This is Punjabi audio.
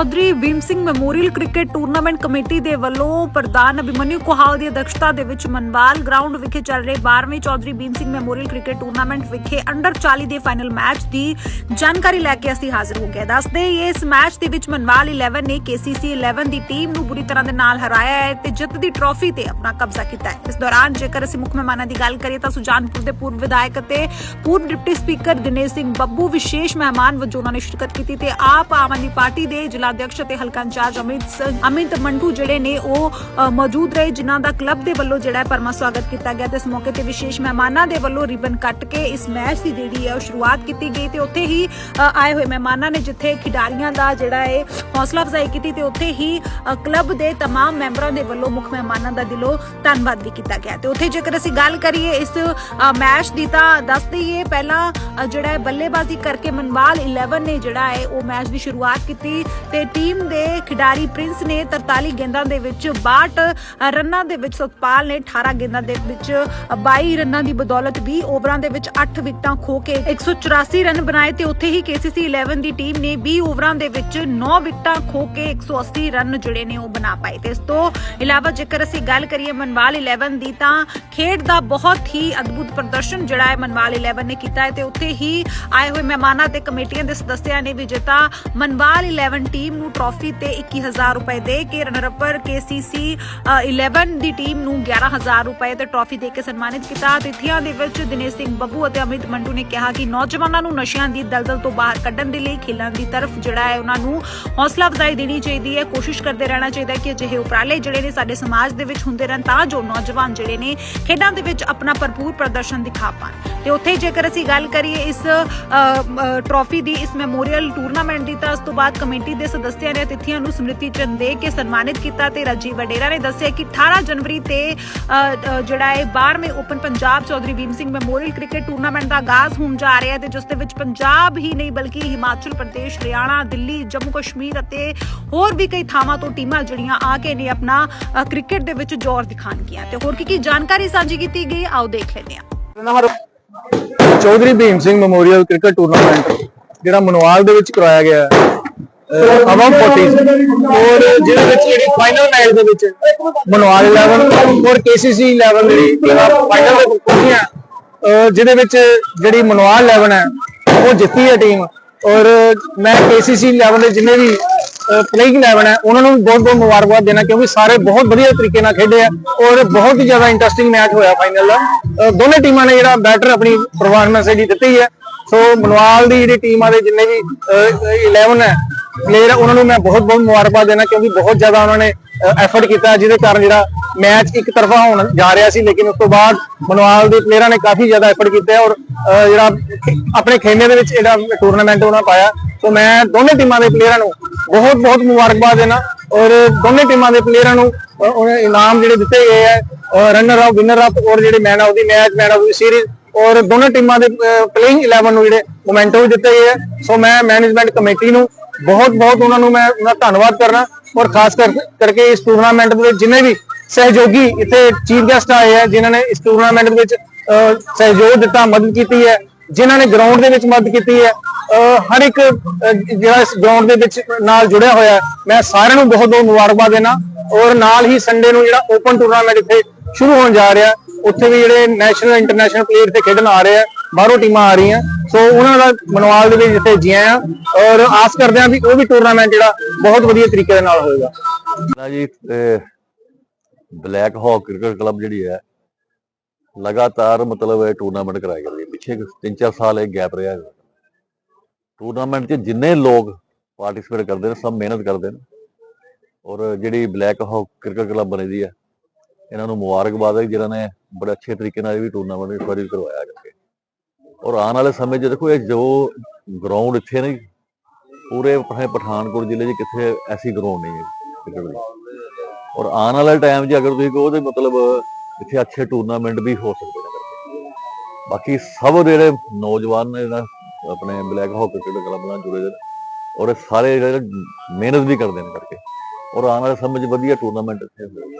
Chaudhary Bhim Singh memorial cricket tournament committee ਦੇ ਵੱਲੋਂ ਪ੍ਰਧਾਨ ਅਭਿਮਨਿਊ ਕੋਹਾਲ ਦੀ ਅਧਿਕਸ਼ਤਾ ਦੇ ਵਿੱਚ ਮਨਵਾਲ ਗਰਾਊਂਡ ਵਿਖੇ ਚੱਲ ਰਹੇ 12ਵੇਂ Chaudhary Bhim Singh memorial cricket tournament ਵਿਖੇ ਅੰਡਰ 40 ਦੇ ਫਾਈਨਲ ਮੈਚ ਦੀ ਜਾਣਕਾਰੀ ਲੈ ਕੇ ਅਸੀਂ ਹਾਜ਼ਰ ਹੋ ਗਏ। ਦੱਸਦੇ ਇਸ ਮੈਚ ਦੇ ਵਿੱਚ ਮਨਵਾਲ 11 ਨੇ KCC 11 ਦੀ ਟੀਮ ਨੂੰ ਬੁਰੀ ਤਰ੍ਹਾਂ ਦੇ ਨਾਲ ਹਰਾਇਆ ਹੈ ਤੇ ਜਿੱਤ ਦੀ ਟਰੋਫੀ ਤੇ ਆਪਣਾ ਕਬਜ਼ਾ ਕੀਤਾ ਹੈ। ਇਸ ਦੌਰਾਨ ਜੇਕਰ ਅਸੀਂ ਮੁੱਖ ਮਹਿਮਾਨਾਂ ਦੀ ਗੱਲ ਕਰੀਏ ਤਾਂ ਸੁਜਾਨਪੁਰ ਦੇ ਪੂਰਵ ਵਿਧਾਇਕ ਅਤੇ ਪੂਰਵ ਡਿਪਟੀ ਸਪੀਕਰ ਦਿਨੇਸ਼ ਸਿੰਘ ਬੱਬੂ ਵਿਸ਼ੇਸ਼ ਮਹਿਮਾਨ ਵਜੋਂ ਉਹਨਾਂ ਨੇ ਸ਼ਿਰਕਤ ਕੀਤੀ ਤੇ ਆਪ ਆਮ ਆਦਮੀ ਪਾਰਟੀ ਦੇ ਜ਼ਿਲ੍ਹਾ ਅਧਿਕਸ਼ ਅਤੇ ਹਲਕਾ ਇੰਚਾਰਜ ਅਮਿਤ ਸਿੰਘ ਅਮਿਤ ਮੰਟੂ ਜਿਹੜੇ ਨੇ ਉਹ ਅ, ਮੌਜੂਦ ਰਹੇ ਜਿਨ੍ਹਾਂ ਦਾ ਕਲੱਬ ਦੇ ਵੱਲੋਂ ਜਿਹੜਾ ਹੈ ਪਰਮਾ ਸਵਾਗਤ ਕੀਤਾ ਗਿਆ ਤੇ ਇਸ ਮੌਕੇ ਤੇ ਵਿਸ਼ੇਸ਼ ਮਹਿਮਾਨਾਂ ਦੇ ਵੱਲੋਂ ਰਿਬਨ ਕੱਟ ਕੇ ਇਸ ਮੈਚ ਦੀ ਜਿਹੜੀ ਹੈ ਉਹ ਸ਼ੁਰੂਆਤ ਕੀਤੀ ਗਈ ਤੇ ਉੱਥੇ ਹੀ ਅ, ਆਏ ਹੋਏ ਮਹਿਮਾਨਾਂ ਨੇ ਜਿੱਥੇ ਖਿਡਾਰੀਆਂ ਦਾ ਜਿਹੜਾ ਹੈ ਹੌਸਲਾ ਅਫਜ਼ਾਈ ਕੀਤੀ ਤੇ ਉੱਥੇ ਹੀ ਅ, ਕਲੱਬ ਦੇ तमाम ਮੈਂਬਰਾਂ ਦੇ ਵੱਲੋਂ ਮੁੱਖ ਮਹਿਮਾਨਾਂ ਦਾ ਦਿਲੋਂ ਧੰਨਵਾਦ ਵੀ ਕੀਤਾ ਗਿਆ ਤੇ ਉੱਥੇ ਜੇਕਰ ਅਸੀਂ ਗੱਲ ਕਰੀਏ ਇਸ ਅ, ਮੈਚ ਦੀ ਤਾਂ ਦੱਸ ਦਈਏ ਪਹਿਲਾਂ ਅ, ਜਿਹੜਾ ਹੈ ਬੱਲੇਬਾਜ਼ੀ ਕਰਕੇ ਮਨਵਾਲ 11 ਨੇ ਜਿਹੜਾ ਹੈ ਉਹ ਮੈਚ ਦੀ ਸ਼ੁਰੂਆਤ ਕੀਤੀ ਤੇ ਟੀਮ ਦੇ ਖਿਡਾਰੀ ਪ੍ਰਿੰਸ ਨੇ 43 ਗੇਂਦਾਂ ਦੇ ਵਿੱਚ 62 ਰਨਾਂ ਦੇ ਵਿੱਚ ਸਤਪਾਲ ਨੇ 18 ਗੇਂਦਾਂ ਦੇ ਵਿੱਚ 22 ਰਨਾਂ ਦੀ ਬਦੌਲਤ 20 ਓਵਰਾਂ ਦੇ ਵਿੱਚ 8 ਵਿਕਟਾਂ ਖੋ ਕੇ 184 ਰਨ ਬਣਾਏ ਤੇ ਉੱਥੇ ਹੀ KCC 11 ਦੀ ਟੀਮ ਨੇ 20 ਓਵਰਾਂ ਦੇ ਵਿੱਚ 9 ਵਿਕਟਾਂ ਖੋ ਕੇ 180 ਰਨ ਜਿਹੜੇ ਨੇ ਉਹ ਬਣਾ ਪਾਏ ਤੇ ਇਸ ਤੋਂ ਇਲਾਵਾ ਜੇਕਰ ਅਸੀਂ ਗੱਲ ਕਰੀਏ ਮਨਵਾਲ 11 ਦੀ ਤਾਂ ਖੇਡ ਦਾ ਬਹੁਤ ਹੀ ਅਦਭੁਤ ਪ੍ਰਦਰਸ਼ਨ ਜਿਹੜਾ ਹੈ ਮਨਵਾਲ 11 ਨੇ ਕੀਤਾ ਹੈ ਤੇ ਉੱਥੇ ਹੀ ਆਏ ਹੋਏ ਮਹਿਮਾਨਾਂ ਤੇ ਕਮੇਟੀਆਂ ਦੇ ਸਦੱਸਿਆਂ ਨੇ ਵੀ ਜਿੱਤਾ ਮਨਵਾਲ 11 ਟੀਮ ਨੂੰ ਟਰਾਫੀ ਤੇ 21000 ਰੁਪਏ ਦੇ ਕੇ ਰਨਰ ਅਪਰ KCC 11 ਦੀ ਟੀਮ ਨੂੰ 11000 ਰੁਪਏ ਤੇ ਟਰਾਫੀ ਦੇ ਕੇ ਸਨਮਾਨਿਤ ਕੀਤਾ। ਤਿਥੀਆਂ ਦੇ ਵਿੱਚ ਦਿਨੇਸ਼ ਸਿੰਘ ਬੱਬੂ ਅਤੇ ਅਮਿਤ ਮੰਟੂ ਨੇ ਕਿਹਾ ਕਿ ਨੌਜਵਾਨਾਂ ਨੂੰ ਨਸ਼ਿਆਂ ਦੀ ਦਲਦਲ ਤੋਂ ਬਾਹਰ ਕੱਢਣ ਦੇ ਲਈ ਖੇਲਾਂ ਦੀ ਤਰਫ ਜਿਹੜਾ ਹੈ ਉਹਨਾਂ ਨੂੰ ਹੌਸਲਾ ਅਫਜ਼ਾਈ ਦੇਣੀ ਚਾਹੀਦੀ ਹੈ। ਕੋਸ਼ਿਸ਼ ਕਰਦੇ ਰਹਿਣਾ ਚਾਹੀਦਾ ਹੈ ਕਿ ਅਜਿਹੇ ਉਪਰਾਲੇ ਜਿਹੜੇ ਨੇ ਸਾਡੇ ਸਮਾਜ ਦੇ ਵਿੱਚ ਹੁੰਦੇ ਰਹਿਣ ਤਾਂ ਜੋ ਨੌਜਵਾਨ ਜਿਹੜੇ ਨੇ ਖੇਡਾਂ ਦੇ ਵਿੱਚ ਆਪਣਾ ਭਰਪੂਰ ਪ੍ਰਦਰਸ਼ਨ ਦਿਖਾ ਪਾਣ। ਤੇ ਉੱਥੇ ਜੇਕਰ ਅਸੀਂ ਗੱਲ ਕਰੀਏ ਇਸ ਅ, ਟਰਾਫੀ ਦੀ ਇਸ ਮੈਮੋਰੀਅਲ ਟੂਰਨਾਮੈਂਟ ਦੀ ਤਾਂ ਉਸ ਤੋਂ ਬਾਅਦ ਕਮੇਟੀ ਦੇ ਸਦੱਸਿਆਂ ਨੇ ਅਤਿਥੀਆਂ ਨੂੰ ਸਮ੍ਰਿਤੀ ਚੰਦ ਦੇ ਕੇ ਸਨਮਾਨਿਤ ਕੀਤਾ ਤੇ ਰਾਜੀਵ ਵਡੇਰਾ ਨੇ ਦੱਸਿਆ ਕਿ 18 ਜਨਵਰੀ ਤੇ ਜਿਹੜਾ ਹੈ 12ਵੇਂ open Punjab Chaudhary Bhim Singh memorial cricket tournament ਦਾ ਆਗਾਜ਼ ਹੋਣ ਜਾ ਰਿਹਾ ਹੈ ਤੇ ਜਿਸ ਦੇ ਵਿੱਚ ਪੰਜਾਬ ਹੀ ਨਹੀਂ ਬਲਕਿ ਹਿਮਾਚਲ ਪ੍ਰਦੇਸ਼, ਹਰਿਆਣਾ, ਦਿੱਲੀ, ਜੰਮੂ ਕਸ਼ਮੀਰ ਅਤੇ ਹੋਰ ਵੀ ਕਈ ਥਾਵਾਂ ਤੋਂ ਟੀਮਾਂ ਜਿਹੜੀਆਂ ਆ ਕੇ ਨੇ ਆਪਣਾ ਕ੍ਰਿਕਟ ਦੇ ਵਿੱਚ ਜ਼ੋਰ ਦਿਖਾਣਗੀਆਂ ਤੇ ਹੋਰ ਕੀ ਕੀ ਜਾਣਕਾਰੀ ਸਾਂਝੀ ਕੀਤੀ ਗਈ, ਆਓ ਦੇਖ ਲੈਂਦੇ ਹਾਂ। Chaudhary Bhim Singh memorial cricket tournament, ਜਿਹੜਾ ਮਨਵਾਲ ਦੇ ਵਿੱਚ ਕਰਵਾਇਆ ਗਿਆ ਅਵਮ 40 ਔਰ ਜਿਹਦੇ ਵਿੱਚ ਜਿਹੜੀ ਫਾਈਨਲ ਮੈਚ ਦੇ ਵਿੱਚ ਮਨਵਾਲ 11 ਔਰ KCC 11 ਜਿਹੜੀ ਫਾਈਨਲ ਦੇ ਪਹੁੰਚੀਆਂ ਜਿਹਦੇ ਵਿੱਚ ਜਿਹੜੀ ਮਨਵਾਲ 11 ਹੈ ਉਹ ਜਿੱਤੀ ਹੈ ਟੀਮ ਔਰ ਮੈਂ KCC 11 ਦੇ ਜਿੰਨੇ ਵੀ ਪਲੇਇੰਗ 11 ਹੈ ਉਹਨਾਂ ਨੂੰ ਬਹੁਤ ਬਹੁਤ ਮੁਬਾਰਕਬਾਦ ਦੇਣਾ ਕਿਉਂਕਿ ਸਾਰੇ ਬਹੁਤ ਵਧੀਆ ਤਰੀਕੇ ਨਾਲ ਖੇਡੇ ਆ ਔਰ ਬਹੁਤ ਹੀ ਜ਼ਿਆਦਾ ਇੰਟਰਸਟਿੰਗ ਮੈਚ ਹੋਇਆ ਫਾਈਨਲ ਦਾ। ਅਹ ਦੋਨੇ ਟੀਮਾਂ ਨੇ ਜਿਹੜਾ ਬੈਟਰ ਆਪਣੀ ਪਰਫਾਰਮੈਂਸ ਜਿਹੜੀ ਦਿੱਤੀ ਹੈ। ਸੋ ਮਨਵਾਲ ਦੀ ਜਿਹੜੀ ਟੀਮਾਂ ਦੇ ਜਿੰਨੇ ਵੀ ਅਹ, 11 ਹੈ ਪਲੇਅਰ ਉਹਨਾਂ ਨੂੰ ਮੈਂ ਬਹੁਤ ਬਹੁਤ ਮੁਬਾਰਕਬਾਦ ਦੇਣਾ ਕਿਉਂਕਿ ਬਹੁਤ ਜ਼ਿਆਦਾ ਉਹਨਾਂ ਨੇ ਐਫਰਟ ਕੀਤਾ ਜਿਹਦੇ ਕਾਰਨ ਜਿਹੜਾ ਮੈਚ ਇੱਕ ਤਰਫਾ ਹੋਣ ਜਾ ਰਿਹਾ ਸੀ ਲੇਕਿਨ ਉਸ ਤੋਂ ਬਾਅਦ ਮਨਵਾਲ ਦੇ ਪਲੇਅਰਾਂ ਨੇ ਕਾਫੀ ਜ਼ਿਆਦਾ ਐਫਰਟ ਕੀਤਾ ਔਰ ਜਿਹੜਾ ਆਪਣੇ ਖੇਮੇ ਦੇ ਵਿੱਚ ਜਿਹੜਾ ਟੂਰਨਾਮੈਂਟ ਉਹਨਾਂ ਪਾਇਆ। ਸੋ ਮੈਂ ਦੋਨੇ ਟੀਮਾਂ ਦੇ ਪਲੇਅਰਾਂ ਨੂੰ ਬਹੁਤ ਬਹੁਤ ਮੁਬਾਰਕਬਾਦ ਦੇਣਾ ਔਰ ਦੋਨੇ ਟੀਮਾਂ ਦੇ ਪਲੇਅਰਾਂ ਨੂੰ ਅਹ, ਇਨਾਮ ਜਿਹੜੇ ਦਿੱਤੇ ਗਏ ਹੈ ਰਨਰ ਅਪ ਵਿਨਰ ਅਪ ਔਰ ਜਿਹੜੇ man of the match man of the series ਔਰ ਦੋਨੇ ਟੀਮਾਂ ਦੇ ਪਲੇਇੰਗ 11 ਨੂੰ ਜਿਹੜੇ ਮੋਮੈਂਟੋ ਦਿੱਤੇ ਗਏ ਹੈ। ਸੋ ਮੈਂ ਮੈਨੇਜਮੈਂਟ ਕਮੇਟੀ ਨੂੰ ਬਹੁਤ ਬਹੁਤ ਉਹਨਾਂ ਨੂੰ ਮੈਂ ਉਹਨਾਂ ਧੰਨਵਾਦ ਕਰਨਾ ਔਰ ਖਾਸ ਕਰ ਕਰਕੇ ਇਸ ਟੂਰਨਾਮੈਂਟ ਦੇ ਜਿੰਨੇ ਵੀ ਸਹਿਯੋਗੀ ਇੱਥੇ ਚੀਫ ਗੈਸਟ ਆਏ ਹੈ ਜਿਨ੍ਹਾਂ ਨੇ ਇਸ ਟੂਰਨਾਮੈਂਟ ਦੇ ਵਿੱਚ ਅਹ, ਸਹਿਯੋਗ ਦਿੱਤਾ ਮਦਦ ਕੀਤੀ ਹੈ ਜਿਨ੍ਹਾਂ ਨੇ ਗਰਾਊਂਡ ਦੇ ਵਿੱਚ ਮਦਦ ਕੀਤੀ ਹੈ ਅਹ, ਹਰ ਇੱਕ ਜਿਹੜਾ ਇਸ ਗਰਾਊਂਡ ਦੇ ਵਿੱਚ ਨਾਲ ਜੁੜਿਆ ਹੋਇਆ ਮੈਂ ਸਾਰਿਆਂ ਨੂੰ ਬਹੁਤ ਬਹੁਤ ਮੁਬਾਰਕਬਾਦ ਦੇਣਾ ਔਰ ਨਾਲ ਹੀ ਸੰਡੇ ਨੂੰ ਜਿਹੜਾ ਓਪਨ ਟੂਰਨਾਮੈਂਟ ਇੱਥੇ ਸ਼ੁਰੂ ਹੋਣ ਜਾ ਰਿਹਾ ਉੱਥੇ ਵੀ ਜਿਹੜੇ ਨੈਸ਼ਨਲ ਇੰਟਰਨੈਸ਼ਨਲ ਪਲੇਅਰ 'ਤੇ ਖੇਡਣ ਆ ਰਹੇ ਆ ਬਾਹਰੋਂ ਟੀਮਾਂ ਆ ਰਹੀਆਂ ਸੋ ਉਹਨਾਂ ਦਾ ਮਨਵਾਲ ਦੇ ਵਿੱਚ ਜਿੱਥੇ ਜੀਆਂ ਆ, ਔਰ ਆਸ ਕਰਦੇ ਆ ਵੀ ਉਹ ਵੀ ਟੂਰਨਾਮੈਂਟ ਜਿਹੜਾ ਬਹੁਤ ਵਧੀਆ ਤਰੀਕੇ ਦੇ ਨਾਲ ਹੋਏਗਾ। ਨਾ ਜੀ ਬਲੈਕ ਹਾਕ ਕ੍ਰਿਕਟ ਕਲੱਬ ਜਿਹੜੀ ਹੈ, ਲਗਾਤਾਰ ਮਤਲਬ ਇਹ ਟੂਰਨਾਮੈਂਟ ਕਰਾਈ ਜਾਂਦੀ ਪਿੱਛੇ 3-4 ਸਾਲ ਇਹ ਗੈਪ ਰਿਹਾ ਟੂਰਨਾਮੈਂਟ 'ਚ ਜਿੰਨੇ ਲੋਕ ਪਾਰਟਿਸਿਪੇਟ ਕਰਦੇ ਨੇ, ਸਭ ਮਿਹਨਤ ਕਰਦੇ ਨੇ। ਔਰ ਜਿਹੜੀ ਬਲੈਕ ਹਾਕ ਕ੍ਰਿਕਟ ਕਲੱਬ ਬਣੀ ਦੀ ਹੈ, ਇਹਨਾਂ ਨੂੰ ਮੁਬਾਰਕਬਾਦ ਹੈ ਜਿਨ੍ਹਾਂ ਨੇ ਬੜੇ ਅੱਛੇ ਤਰੀਕੇ ਨਾਲ ਇਹ ਵੀ ਟੂਰਨਾਮੈਂਟ ਇਸ ਵਾਰੀ ਕਰਵਾਇਆ ਕਰਕੇ। ਔਰ ਆਉਣ ਵਾਲੇ ਸਮੇਂ 'ਚ ਦੇਖੋ ਇਹ ਜੋ ਗਰਾਊਂਡ ਇੱਥੇ ਨਹੀਂ ਪੂਰੇ ਆਪਣੇ ਪਠਾਨਕੋਟ ਜ਼ਿਲ੍ਹੇ 'ਚ ਕਿੱਥੇ ਐਸੀ ਗਰਾਊਂਡ ਨਹੀਂ ਹੈ ਕ੍ਰਿਕਟ ਦੀ। ਔਰ ਆਉਣ ਵਾਲੇ ਟਾਈਮ 'ਚ ਅਗਰ ਤੁਸੀਂ ਕਹੋ ਤੇ ਮਤਲਬ ਇੱਥੇ ਅੱਛੇ ਟੂਰਨਾਮੈਂਟ ਵੀ ਹੋ ਸਕਦੇ ਨੇ ਕਰਕੇ। ਬਾਕੀ ਸਭ ਜਿਹੜੇ ਨੌਜਵਾਨ ਨੇ ਜਿਹੜਾ ਆਪਣੇ ਬਲੈਕ ਹਾਕ ਕ੍ਰਿਕਟ ਕਲੱਬ ਨਾਲ ਜੁੜੇ ਦੇ ਨੇ, ਔਰ ਇਹ ਸਾਰੇ ਜਿਹੜੇ ਮਿਹਨਤ ਵੀ ਕਰਦੇ ਨੇ ਕਰਕੇ। ਔਰ ਆਉਣ ਵਾਲੇ ਸਮੇਂ 'ਚ ਵਧੀਆ ਟੂਰਨਾਮੈਂਟ ਇੱਥੇ ਹੋਏਗਾ